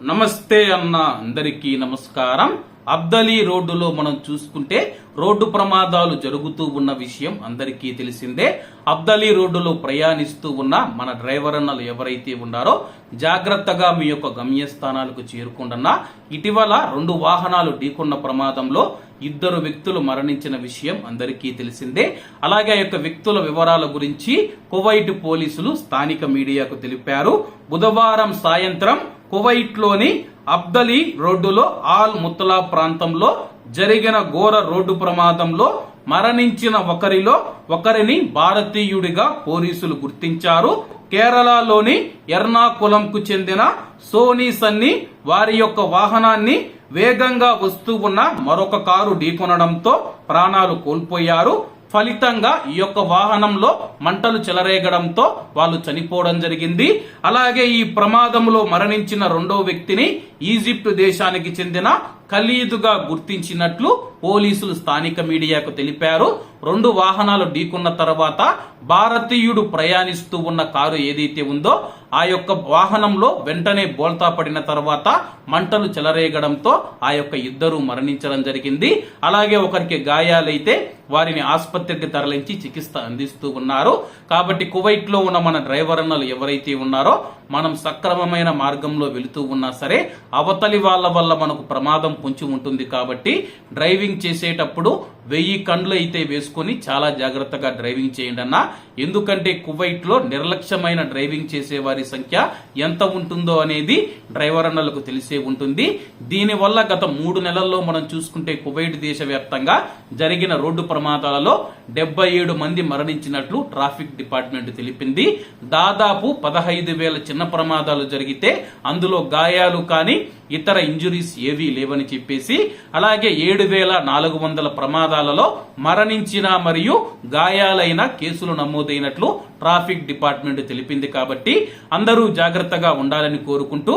నమస్తే అన్న అందరికీ నమస్కారం. అబ్దలీ రోడ్డులో మనం చూసుకుంటే రోడ్డు ప్రమాదాలు జరుగుతూ ఉన్న విషయం అందరికీ తెలిసిందే. అబ్దలీ రోడ్డులో ప్రయాణిస్తూ ఉన్న మన డ్రైవర్ అన్నలు ఎవరైతే ఉన్నారో జాగ్రత్తగా మీ యొక్క గమ్యస్థానాలకు చేరుకుంటున్నా ఇటీవల రెండు వాహనాలు ఢీకొన్న ప్రమాదంలో ఇద్దరు వ్యక్తులు మరణించిన విషయం అందరికీ తెలిసిందే. అలాగే ఆ యొక్క వ్యక్తుల వివరాల గురించి కువైట్ పోలీసులు స్థానిక మీడియాకు తెలిపారు. బుధవారం సాయంత్రం కువైట్లోని అబ్దలీ రోడ్డులో ఆల్ ముత్తలా ప్రాంతంలో జరిగిన ఘోర రోడ్డు ప్రమాదంలో మరణించిన ఒకరిలో ఒకరిని భారతీయుడిగా పోలీసులు గుర్తించారు. కేరళలోని ఎర్నాకులంకు చెందిన సోనీ సన్ని వారి యొక్క వాహనాన్ని వేగంగా వస్తూ ఉన్న మరొక కారు ఢీకొనడంతో ప్రాణాలు కోల్పోయారు. ఫలితంగా ఈ యొక్క వాహనంలో మంటలు చెలరేగడంతో వాళ్ళు చనిపోవడం జరిగింది. అలాగే ఈ ప్రమాదంలో మరణించిన రెండో వ్యక్తిని ఈజిప్ట్ దేశానికి చెందిన ఖలీదుగా గుర్తించినట్లు పోలీసులు స్థానిక మీడియాకు తెలిపారు. రెండు వాహనాలు ఢీకున్న తర్వాత భారతీయుడు ప్రయాణిస్తూ ఉన్న కారు ఏదైతే ఉందో ఆ యొక్క వాహనంలో వెంటనే బోల్తా పడిన తర్వాత మంటలు చెలరేగడంతో ఆ యొక్క ఇద్దరు మరణించడం జరిగింది. అలాగే ఒకరికి గాయాలైతే వారిని ఆసుపత్రికి తరలించి చికిత్స అందిస్తూ ఉన్నారు. కాబట్టి కువైట్లో ఉన్న మన డ్రైవర్ అన్నలు ఎవరైతే ఉన్నారో మనం సక్రమమైన మార్గంలో వెళుతూ ఉన్నా సరే అవతలి వాళ్ళ వల్ల మనకు ప్రమాదం పొంచి ఉంటుంది కాబట్టి డ్రైవింగ్ చేసేటప్పుడు వెయ్యి కండ్లు అయితే వేసుకొని చాలా జాగ్రత్తగా డ్రైవింగ్ చేయండి అన్న. ఎందుకంటే కువైట్లో నిర్లక్ష్యమైన డ్రైవింగ్ చేసే వారి సంఖ్య ఎంత ఉంటుందో అనేది డ్రైవర్ అన్నలకు తెలిసే ఉంటుంది. దీనివల్ల గత మూడు నెలల్లో మనం చూసుకుంటే కువైట్ దేశవ్యాప్తంగా జరిగిన రోడ్డు ప్రమాదాలలో డెబ్బై ఏడు మంది మరణించినట్లు ట్రాఫిక్ డిపార్ట్మెంట్ తెలిపింది. దాదాపు పదహైదు వేల చిన్న ప్రమాదాలు జరిగితే అందులో గాయాలు కానీ ఇతర ఇంజురీస్ ఏవీ లేవని చెప్పేసి అలాగే ఏడు వేల నాలుగు వందల ప్రమాదాలలో మరణించిన మరియు గాయాలైన కేసులు నమోదైనట్లు ట్రాఫిక్ డిపార్ట్మెంట్ తెలిపింది కాబట్టి అందరూ జాగ్రత్తగా ఉండాలని కోరుకుంటూ